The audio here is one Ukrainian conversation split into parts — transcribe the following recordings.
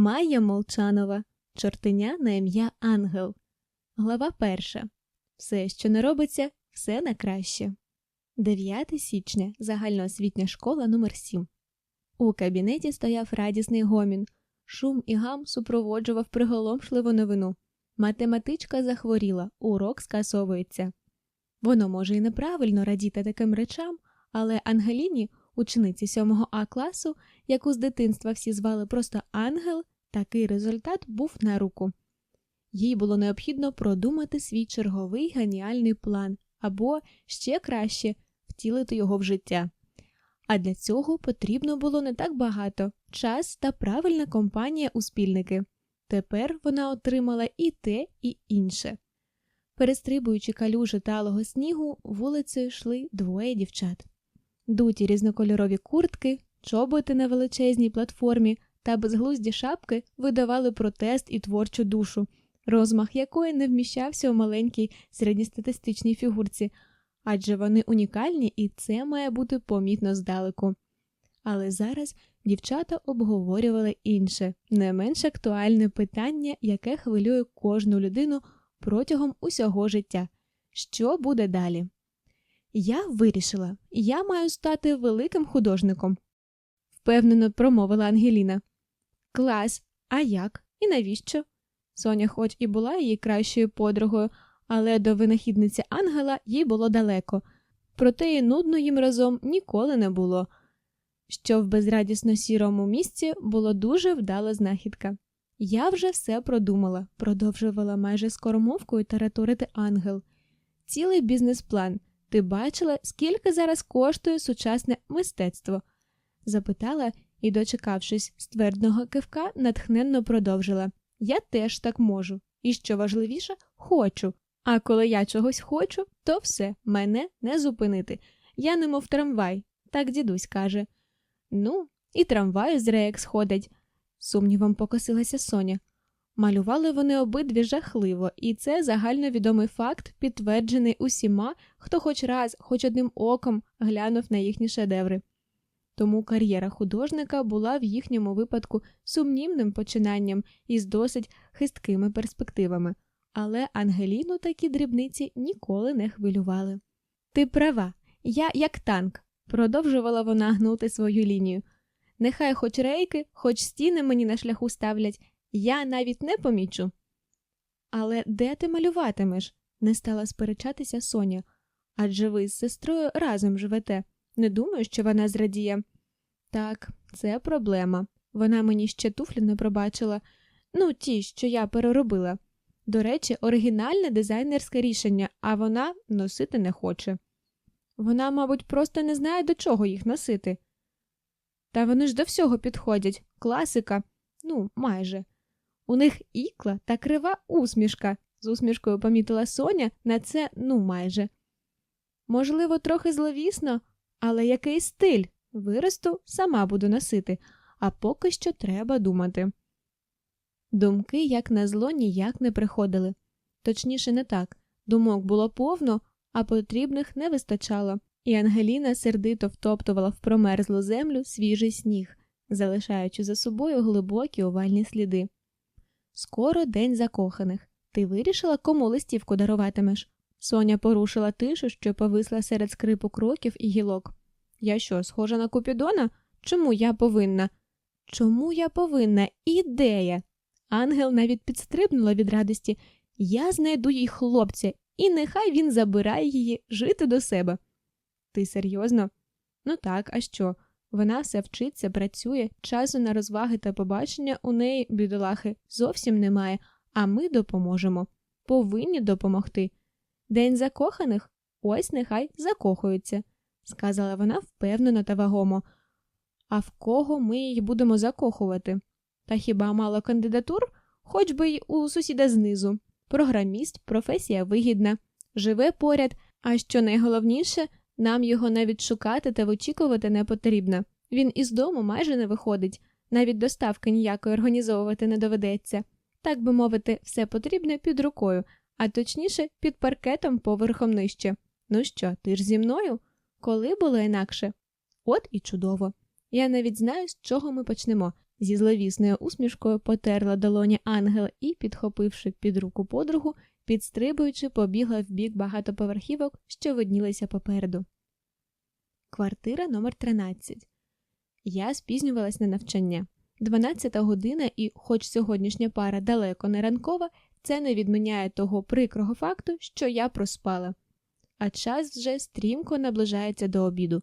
Майя Молчанова, чортеня на ім'я Ангел. Глава перша. Все, що не робиться, все на краще. 9 січня. Загальноосвітня школа номер 7 У кабінеті стояв радісний гомін. Шум і гам супроводжував приголомшливу новину. Математичка захворіла, урок скасовується. Воно може і неправильно радіти таким речам, але Ангеліні, учениці 7 А класу, яку з дитинства всі звали просто Ангел, такий результат був на руку. Їй було необхідно продумати свій черговий геніальний план або ще краще втілити його в життя. А для цього потрібно було не так багато час та правильна компанія у спільники. Тепер вона отримала і те, і інше. Перестрибуючи калюжі талого снігу, вулицею йшли двоє дівчат. Дуті різнокольорові куртки, чоботи на величезній платформі та безглузді шапки видавали протест і творчу душу, розмах якої не вміщався у маленькій середньостатистичній фігурці, адже вони унікальні і це має бути помітно здалеку. Але зараз дівчата обговорювали інше, не менш актуальне питання, яке хвилює кожну людину протягом усього життя. Що буде далі? Я вирішила, я маю стати великим художником, впевнено промовила Ангеліна. Клас, а як? І навіщо? Соня, хоч і була її кращою подругою, але до винахідниці Ангела їй було далеко, проте і нудно їм разом ніколи не було. Що в безрадісно сірому місці було дуже вдала знахідка. Я вже все продумала, продовжувала майже скоромовкою тараторити ангел. Цілий бізнес-план. Ти бачила, скільки зараз коштує сучасне мистецтво? запитала і, дочекавшись ствердного кивка, натхненно продовжила Я теж так можу, і що важливіше, хочу. А коли я чогось хочу, то все, мене не зупинити. Я немов трамвай, так дідусь каже. Ну, і трамвай з реєк сходить, сумнівом покосилася Соня. Малювали вони обидві жахливо, і це загальновідомий факт, підтверджений усіма, хто хоч раз, хоч одним оком глянув на їхні шедеври. Тому кар'єра художника була в їхньому випадку сумнівним починанням із досить хисткими перспективами, але Ангеліну такі дрібниці ніколи не хвилювали. Ти права, я як танк, продовжувала вона гнути свою лінію. Нехай хоч рейки, хоч стіни мені на шляху ставлять, я навіть не помічу. Але де ти малюватимеш? не стала сперечатися Соня. Адже ви з сестрою разом живете. Не думаю, що вона зрадіє. Так, це проблема. Вона мені ще туфлі не пробачила. Ну, ті, що я переробила. До речі, оригінальне дизайнерське рішення, а вона носити не хоче. Вона, мабуть, просто не знає, до чого їх носити. Та вони ж до всього підходять. Класика, ну, майже. У них ікла та крива усмішка, з усмішкою помітила Соня на це ну майже. Можливо, трохи зловісно, але який стиль? Виросту сама буду носити, а поки що треба думати. Думки, як на зло, ніяк не приходили. Точніше, не так. Думок було повно, а потрібних не вистачало, і Ангеліна сердито втоптувала в промерзлу землю свіжий сніг, залишаючи за собою глибокі овальні сліди. Скоро день закоханих. Ти вирішила, кому листівку даруватимеш? Соня порушила тишу, що повисла серед скрипу кроків і гілок. Я що, схожа на Купідона? Чому я повинна? Чому я повинна? Ідея. Ангел навіть підстрибнула від радості. Я знайду їй хлопця, і нехай він забирає її жити до себе. Ти серйозно? Ну так, а що? Вона все вчиться, працює, часу на розваги та побачення у неї, бідолахи, зовсім немає, а ми допоможемо. Повинні допомогти. День закоханих ось нехай закохуються, сказала вона впевнено та вагомо. А в кого ми її будемо закохувати? Та хіба мало кандидатур, хоч би й у сусіда знизу. Програміст, професія вигідна, живе поряд, а що найголовніше, нам його навіть шукати та вичікувати не потрібно. Він із дому майже не виходить, навіть доставки ніякої організовувати не доведеться. Так би мовити, все потрібне під рукою, а точніше, під паркетом поверхом нижче. Ну що, ти ж зі мною? Коли було інакше? От і чудово. Я навіть знаю, з чого ми почнемо. Зі зловісною усмішкою потерла долоні ангел і, підхопивши під руку подругу, підстрибуючи, побігла в бік багатоповерхівок, що виднілися попереду. Квартира номер 13 Я спізнювалась на навчання. Дванадцята година, і, хоч сьогоднішня пара далеко не ранкова, це не відміняє того прикрого факту, що я проспала. А час вже стрімко наближається до обіду.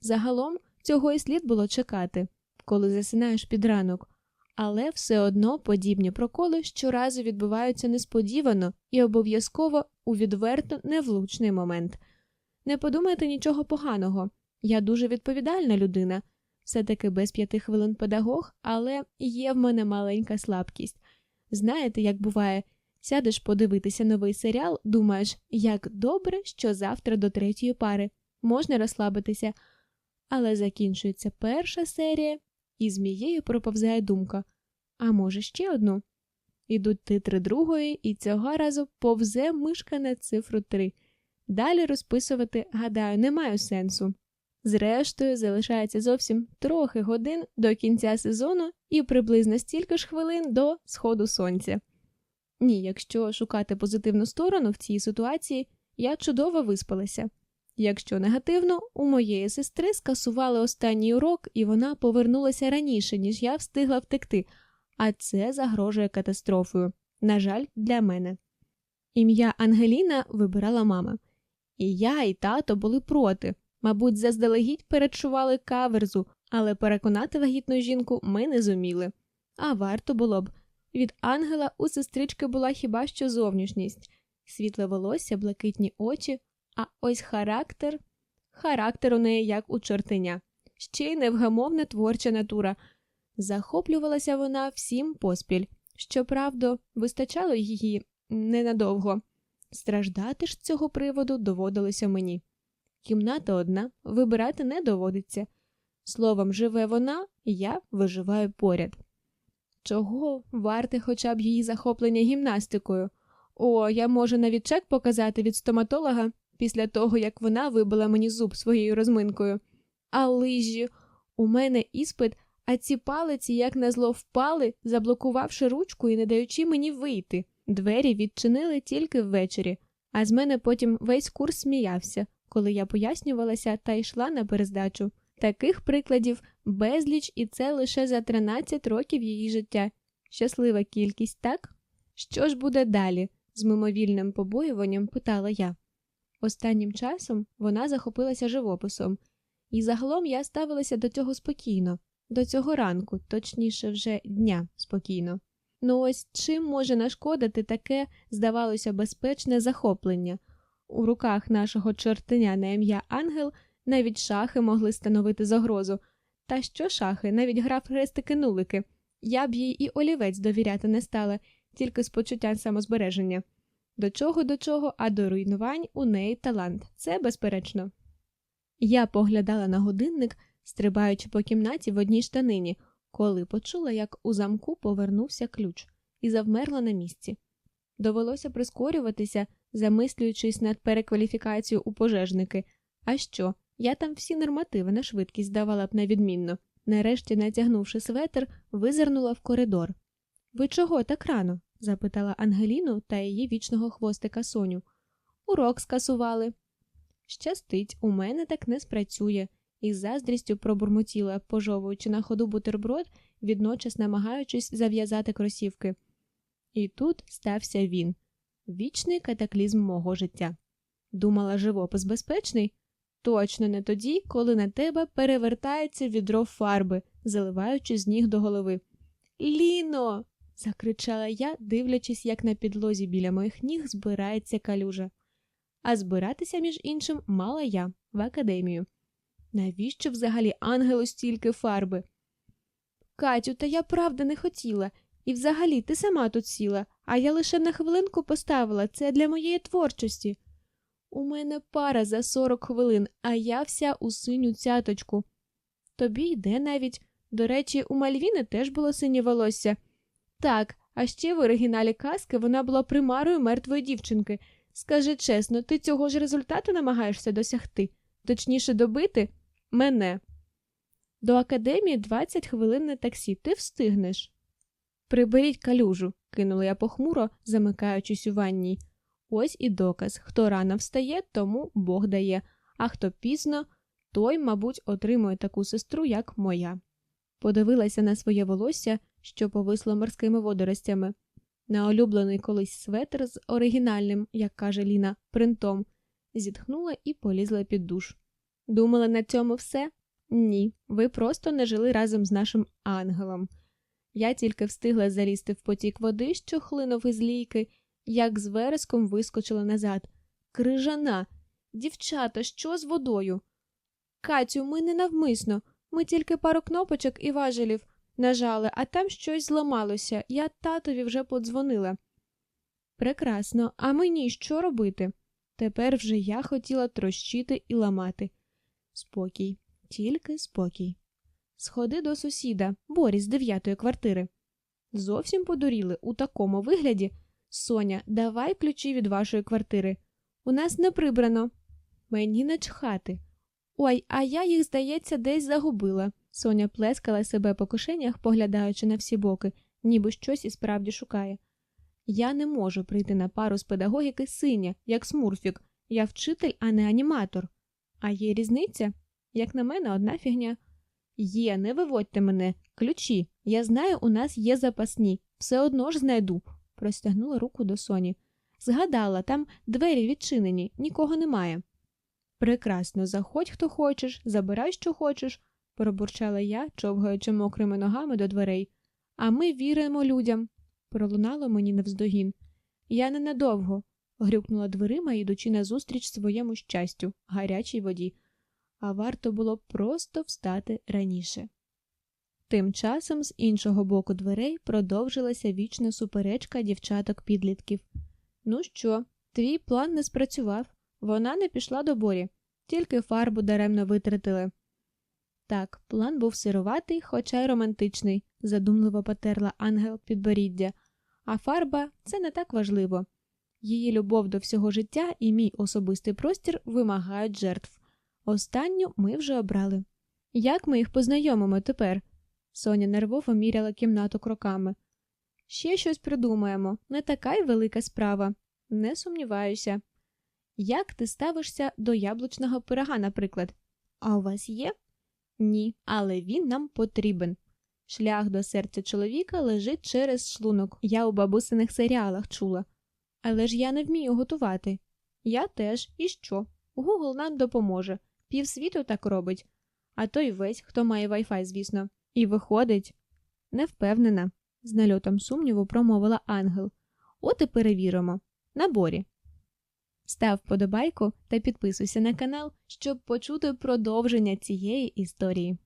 Загалом цього і слід було чекати, коли засинаєш під ранок, але все одно подібні проколи щоразу відбуваються несподівано і обов'язково у відверто невлучний момент. Не подумайте нічого поганого. Я дуже відповідальна людина, все таки без п'яти хвилин педагог, але є в мене маленька слабкість. Знаєте, як буває, сядеш подивитися новий серіал, думаєш, як добре, що завтра до третьої пари можна розслабитися, але закінчується перша серія, і змією проповзає думка а може, ще одну? Ідуть титри другої, і цього разу повзе мишка на цифру три. Далі розписувати, гадаю, не маю сенсу. Зрештою, залишається зовсім трохи годин до кінця сезону і приблизно стільки ж хвилин до сходу сонця. Ні, якщо шукати позитивну сторону в цій ситуації, я чудово виспалася. Якщо негативно, у моєї сестри скасували останній урок, і вона повернулася раніше, ніж я встигла втекти, а це загрожує катастрофою. На жаль, для мене. Ім'я Ангеліна вибирала мама. І я, і тато були проти. Мабуть, заздалегідь передчували каверзу, але переконати вагітну жінку ми не зуміли. А варто було б. Від ангела у сестрички була хіба що зовнішність, світле волосся, блакитні очі, а ось характер. Характер у неї як у чортеня, ще й невгамовна творча натура. Захоплювалася вона всім поспіль. Щоправда, вистачало її ненадовго. Страждати ж з цього приводу доводилося мені. Кімната одна, вибирати не доводиться. Словом, живе вона, я виживаю поряд. Чого варте хоча б її захоплення гімнастикою? О, я можу навіть чек показати від стоматолога після того, як вона вибила мені зуб своєю розминкою. А лижі, у мене іспит, а ці палиці, як назло, впали, заблокувавши ручку і не даючи мені вийти. Двері відчинили тільки ввечері, а з мене потім весь курс сміявся, коли я пояснювалася та йшла на перездачу. Таких прикладів безліч, і це лише за 13 років її життя. Щаслива кількість, так? Що ж буде далі? з мимовільним побоюванням питала я. Останнім часом вона захопилася живописом, і загалом я ставилася до цього спокійно, до цього ранку, точніше, вже дня спокійно. Ну ось чим може нашкодити таке, здавалося, безпечне захоплення? У руках нашого чортеня на ім'я Ангел навіть шахи могли становити загрозу. Та що шахи, навіть гра хрестики нулики. Я б їй і олівець довіряти не стала, тільки з почуттям самозбереження. До чого до чого, а до руйнувань у неї талант, це безперечно. Я поглядала на годинник, стрибаючи по кімнаті в одній штанині, коли почула, як у замку повернувся ключ, і завмерла на місці. Довелося прискорюватися, замислюючись над перекваліфікацією у пожежники. А що? Я там всі нормативи на швидкість давала б невідмінно. Нарешті, натягнувши светр, визирнула в коридор. Ви чого так рано? Запитала Ангеліну та її вічного хвостика Соню. Урок скасували. Щастить, у мене так не спрацює, із заздрістю пробурмотіла, пожовуючи на ходу бутерброд, відночас намагаючись зав'язати кросівки. І тут стався він вічний катаклізм мого життя. Думала, живопис безпечний? Точно не тоді, коли на тебе перевертається відро фарби, заливаючи з ніг до голови. Ліно. Закричала я, дивлячись, як на підлозі біля моїх ніг збирається калюжа. А збиратися, між іншим, мала я в академію. Навіщо взагалі ангелу стільки фарби? Катю, та я правда не хотіла. І взагалі ти сама тут сіла, а я лише на хвилинку поставила це для моєї творчості. У мене пара за сорок хвилин, а я вся у синю цяточку. Тобі йде навіть. До речі, у Мальвіни теж було синє волосся. Так, а ще в оригіналі казки вона була примарою мертвої дівчинки. Скажи чесно, ти цього ж результату намагаєшся досягти, точніше добити мене. До академії 20 хвилин на таксі, ти встигнеш. Приберіть калюжу, кинула я похмуро, замикаючись у ванній. Ось і доказ хто рано встає, тому Бог дає, а хто пізно, той, мабуть, отримує таку сестру, як моя. Подивилася на своє волосся, що повисло морськими водоростями, на улюблений колись светр з оригінальним, як каже Ліна, принтом, зітхнула і полізла під душ. Думала на цьому все? Ні, ви просто не жили разом з нашим ангелом. Я тільки встигла залізти в потік води, що хлинув із лійки, як з вереском вискочила назад. Крижана. Дівчата, що з водою? Катю, ми не навмисно. Ми тільки пару кнопочок і важелів нажали, а там щось зламалося. Я татові вже подзвонила. Прекрасно, а мені що робити? Тепер вже я хотіла трощити і ламати. Спокій, тільки спокій. Сходи до сусіда, Борі з дев'ятої квартири. Зовсім подуріли у такому вигляді. Соня, давай ключі від вашої квартири. У нас не прибрано. Мені начхати. Ой, а я їх, здається, десь загубила. Соня плескала себе по кишенях, поглядаючи на всі боки, ніби щось і справді шукає. Я не можу прийти на пару з педагогіки синя, як смурфік. Я вчитель, а не аніматор. А є різниця? Як на мене, одна фігня. Є, не виводьте мене, ключі. Я знаю, у нас є запасні, все одно ж знайду, простягнула руку до Соні. Згадала, там двері відчинені, нікого немає. Прекрасно, заходь, хто хочеш, забирай, що хочеш, пробурчала я, човгаючи мокрими ногами до дверей. А ми віримо людям, пролунало мені навздогін. Я ненадовго, грюкнула дверима, ідучи назустріч своєму щастю, гарячій воді а варто було просто встати раніше. Тим часом з іншого боку дверей продовжилася вічна суперечка дівчаток підлітків. Ну що, твій план не спрацював, вона не пішла до борі, тільки фарбу даремно витратили. Так, план був сируватий, хоча й романтичний, задумливо потерла ангел підборіддя, а фарба це не так важливо. Її любов до всього життя і мій особистий простір вимагають жертв. Останню ми вже обрали. Як ми їх познайомимо тепер? Соня нервово міряла кімнату кроками. Ще щось придумаємо, не така й велика справа. Не сумніваюся. Як ти ставишся до яблучного пирога, наприклад? А у вас є? Ні, але він нам потрібен. Шлях до серця чоловіка лежить через шлунок. Я у бабусиних серіалах чула. Але ж я не вмію готувати. Я теж, і що? Гугл нам допоможе півсвіту так робить, а то й весь, хто має вайфай, звісно, і виходить. Не впевнена, з нальотом сумніву промовила ангел. От і перевіримо. Наборі. Став подобайку та підписуйся на канал, щоб почути продовження цієї історії.